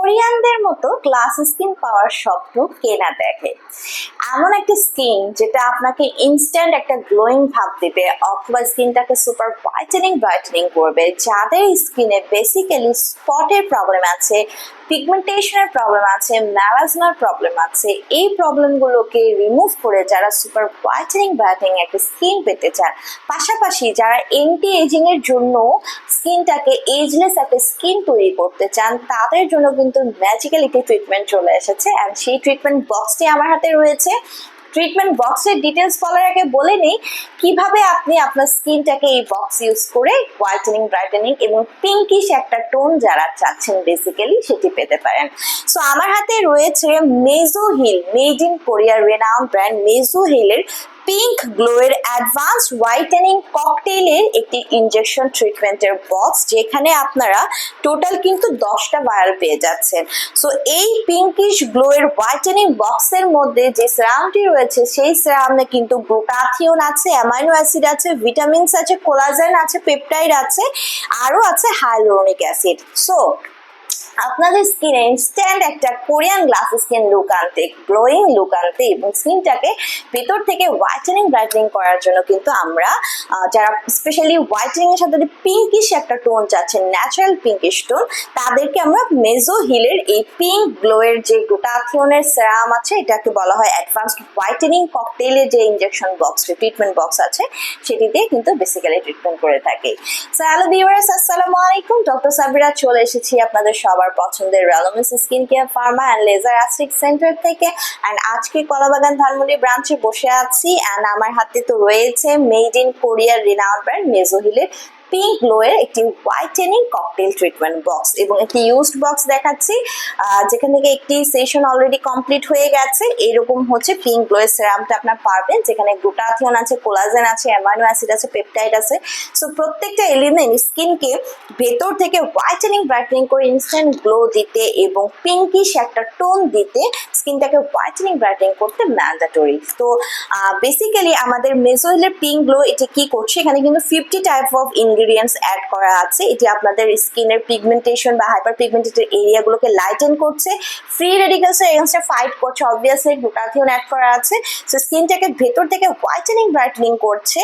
কোরিয়ানদের মতো glass skin পাওয়ার স্বপ্ন কে না দেখে? এমন একটা স্কিন যেটা আপনাকে ইনস্ট্যান্ট একটা গ্লোয়িং ভাব দিবে অথবা স্কিনটাকে সুপার হোয়াইটেনিং ব্রাইটেনিং করবে। যাদের স্কিনে বেসিক্যালি স্পটের প্রবলেম আছে পিগমেন্টেশনের প্রবলেম আছে ম্যালাজমার প্রবলেম আছে, এই প্রবলেমগুলোকে রিমুভ করে যারা সুপার হোয়াইটেনিং ব্রাইটেনিং একটা স্কিন পেতে চান, পাশাপাশি যারা এন্টি এজিং এর জন্য স্কিনটাকে এজলেস একটা স্কিন তৈরি করতে চান, তাদের জন্য কিন্তু ম্যাজিক্যাল একটি ট্রিটমেন্ট চলে এসেছে। অ্যান্ড সেই ট্রিটমেন্ট বক্সটি আমার হাতে রয়েছে। ট্রিটমেন্ট বক্সের ডিটেলস বলার আগে বলে নেই, কীভাবে আপনি আপনার স্কিনটাকে এই বক্স ইউজ করে হোয়াইটেনিং ব্রাইটেনিং এবং পিঙ্কিশ একটা টোন যারা চাচ্ছেন বেসিক্যালি সেটি পেতে পারেন। সো আমার হাতে রয়েছে মেজো হিল মেড ইন কোরিয়ার রেনাউন্ড ব্র্যান্ড মেজো হিলের পিঙ্ক গ্লোয়ের অ্যাডভান্স হোয়াইটেনিং ককটেলের একটি ইনজেকশন ট্রিটমেন্টের বক্স, যেখানে আপনারা টোটাল কিন্তু দশটা ভায়াল পেয়ে যাচ্ছেন। সো এই পিঙ্কিশ গ্লোয়ের হোয়াইটেনিং বক্সের মধ্যে যে সেরামটি রয়েছে, সেই সেরামে কিন্তু গ্লুটাথিওন আছে, অ্যামাইনো অ্যাসিড আছে, ভিটামিনস আছে, কোলাজেন আছে, পেপটাইড আছে, আরও আছে হাইলোরনিক অ্যাসিড। সো আপনাদের স্কিনে ইনস্ট্যান্ট একটা কোরিয়ান গ্লাস স্কিন লুক আনতে গ্লোয়িং লুক আনতে এবং স্কিনটাকে ভেতর থেকে হোয়াইটেনিং ব্রাইটেনিং করার জন্য কিন্তু আমরা যারা স্পেশালি হোয়াইটেনিং এর সাথে পিঙ্কিশ একটা টোন চাচ্ছেন ন্যাচারাল পিঙ্কিশ টোন তাদেরকে আমরা মেজো হিলের এই পিঙ্ক গ্লোয়ের যে গ্লুটাথিওনের সেরাম আছে, এটাকে বলা হয় অ্যাডভান্সড হোয়াইটেনিং ককটেলের যে ইঞ্জেকশন বক্স ট্রিটমেন্ট বক্স আছে সেটিতে কিন্তু বেসিক্যালি ট্রিটমেন্ট করে থাকে। সো হ্যালো ভিউয়ার্স আসসালামু আলাইকুম। ডক্টর সাবিরা চলে এসেছি আপনাদের সবার পছন্দের রেলোমেন্স skin care pharma and laser aesthetic center থেকে। অ্যান্ড আজকে কলাবাগান ধানমন্ডি ব্রাঞ্চে বসে আছি। অ্যান্ড আমার হাতে তো রয়েছে মেড ইন কোরিয়ার রিনাউন্ড ব্র্যান্ড মেজোহিলের পিঙ্ক গ্লোয়ের একটি হোয়াইটেনিং ককটেল ট্রিটমেন্ট বক্স এবং একটি ইউজড বক্স দেখাচ্ছি। যেখান থেকে একটি সেশন অলরেডি কমপ্লিট হয়ে গেছে। এরকম হচ্ছে পিঙ্ক গ্লোয়ের সেরামটা আপনার পাবেন যেখানে গ্লুটাথিয়ন আছে কোলাজেন আছে অ্যামাইনো অ্যাসিড আছে পেপটাইড আছে। সো প্রত্যেকটা এলিমেন্ট স্কিনকে ভেতর থেকে হোয়াইটেনিং ব্রাইটেনিং করে ইনস্ট্যান্ট গ্লো দিতে এবং পিঙ্কিশ একটা টোন দিতে স্কিনটাকে হোয়াইটেনিং ব্রাইটেনিং করতে ম্যান্ডাটরি তো বেসিক্যালি আমাদের মেজোইলের পিঙ্ক গ্লো এটি কি করছে? এখানে কিন্তু fifty type of ingredients add করা আছে। এটি আপনাদের স্কিনের পিগমেন্টেশন বা হাইপার পিগমেন্টেড এরিয়াগুলোকে লাইটেন করছে। ফ্রি রেডিকালসের এগেনস্টে ফাইট করছে অবভিয়াসলি গ্লুটাথিয়ন অ্যাড করা আছে। সো স্কিনটাকে ভেতর থেকে হোয়াইটেনিং ব্রাইটেনিং করছে।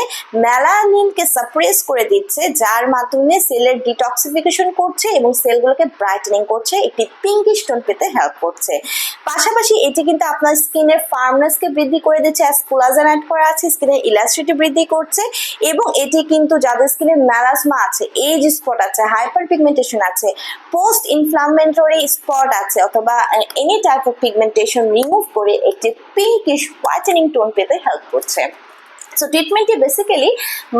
মেলানিনকে সাপ্রেস করে দিচ্ছে, যার মাধ্যমে সেলের ডিটক্সিফিকেশন করছে এবং সেলগুলোকে ব্রাইটেনিং করছে। একটি পিঙ্কিশ টোন পেতে হেল্প করছে। পাশাপাশি এটি কিন্তু আপনার স্কিনের ফার্মনেসকে বৃদ্ধি করে দিচ্ছে অ্যাজ কোলাজেন অ্যাড করা আছে স্কিনের ইলাস্ট্রিটি বৃদ্ধি করছে এবং এটি কিন্তু যাদের স্কিনে ম্যালাসমা আছে এজ স্পট আছে হাইপার পিগমেন্টেশন আছে পোস্ট ইনফ্লামেটরি স্পট আছে অথবা any type of pigmentation remove করে একটি পিঙ্কিশ হোয়াইটেনিং টোন পেতে হেল্প করছে। সো ট্রিটমেন্টটি বেসিক্যালি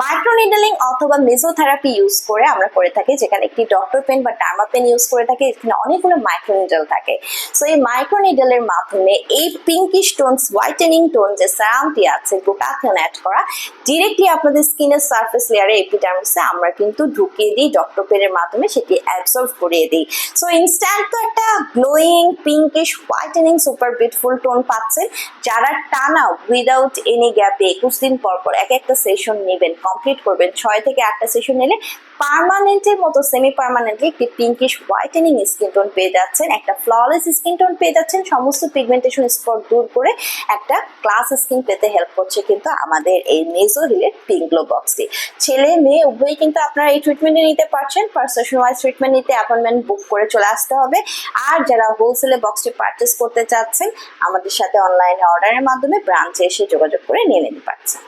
মাইক্রোনিডেলিং অথবা মেজোথেরাপি ইউজ করে আমরা করে থাকি, যেখানে একটি ডক্টর পেন বা ডার্মা পেন ইউজ করে থাকি, এখানে অনেকগুলো মাইক্রোনিডেল থাকে। সো এই মাইক্রোনিডেলের মাধ্যমে এই পিঙ্কিশ টোনস হোয়াইটেনিং টোন যে সারামটি আছে গ্লুটাথিয়ন অ্যাড করা ডিরেক্টলি আপনাদের স্কিনের সার্ফেস লেয়ারে এপিডার্মিসে আমরা কিন্তু ঢুকিয়ে দিই ডক্টর পেনের মাধ্যমে সেটি অ্যাবজর্ভ করিয়ে দিই। সো ইনস্ট্যান্ট তো একটা glowing pinkish whitening super beautiful tone পাচ্ছেন, যারা টানা উইদাউট এনি গ্যাপে একুশ দিন পর পর এক একটা সেশন নেবেন কমপ্লিট করবেন। ছয় থেকে আটটা সেশন নিলে পার্মানেন্টের মতো সেমি পার্মানেন্টলি একটি পিঙ্কিশ হোয়াইটেনিং স্কিন টোন পেয়ে যাচ্ছেন, একটা ফ্ললেস স্কিন টোন পেয়ে যাচ্ছেন। সমস্ত পিগমেন্টেশন স্পট দূর করে একটা ক্লাস স্কিন পেতে হেল্প করছে কিন্তু আমাদের এই মেজো হিলের পিঙ্ক গ্লো বক্সটি ছেলে, মেয়ে, উভয়ই কিন্তু আপনারা এই ট্রিটমেন্টে নিতে পারছেন। পারসেশন ওয়াইজ ট্রিটমেন্ট নিতে অ্যাপয়েন্টমেন্ট বুক করে চলে আসতে হবে। আর যারা হোলসেলে বক্সটি পারচেস করতে চাচ্ছেন, আমাদের সাথে অনলাইনে অর্ডারের মাধ্যমে ব্রাঞ্চে এসে যোগাযোগ করে নিয়ে নিতে পারছেন।